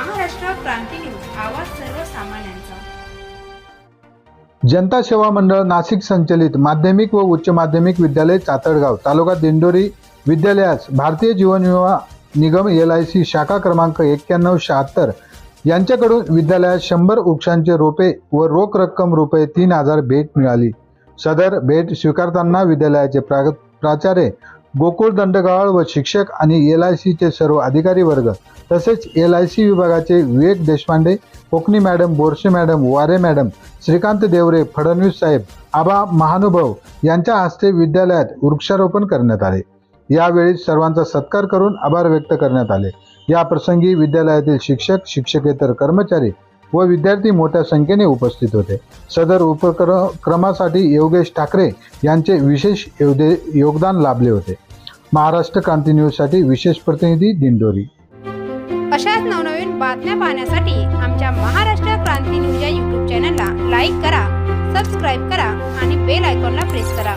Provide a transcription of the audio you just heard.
आवाज सर्वसामान्यांचा. जनता सेवा मंडळ नाशिक संचलित माध्यमिक व उच्च माध्यमिक विद्यालय चातडगाव तालुका दिंडोरी विद्यालयास भारतीय जीवन विमा निगम एल आय सी शाखा क्रमांक एक्क्याण्णव शहात्तर यांच्याकडून विद्यालयात शंभर वृक्षांचे रोपे व रोख रक्कम रुपये तीन हजार भेट मिळाली. सदर भेट स्वीकारताना विद्यालयाचे प्रा प्राचार्य गोकुळ दंडगाळ व शिक्षक आणि एल आय सीचे सर्व अधिकारी वर्ग तसेच एल आय सी विभागाचे Vivek Deshpande Kokani madam Borse madam Ware madam Shrikant Devre Fadnavis saheb Aba महानुभव यांच्या हस्ते विद्यालयात वृक्षारोपण करण्यात आले. यावेळी सर्वांचा सत्कार करून आभार व्यक्त करण्यात आले. या प्रसंगी विद्यालयातील शिक्षक शिक्षकेतर कर्मचारी व विद्यार्थी मोठ्या संख्येने उपस्थित होते. सदर उपक्रमासाठी योगेश ठाकरे यांचे विशेष योगदे योगदान लाभले होते. महाराष्ट्र क्रांती न्यूजसाठी विशेष प्रतिनिधी दिंडोरी. अशाच नवनवीन बातम्या पाहण्यासाठी आमच्या महाराष्ट्र क्रांती न्यूज या यूट्यूब चॅनलला लाईक करा सबस्क्राईब करा आणि बेल आयकॉनला प्रेस करा.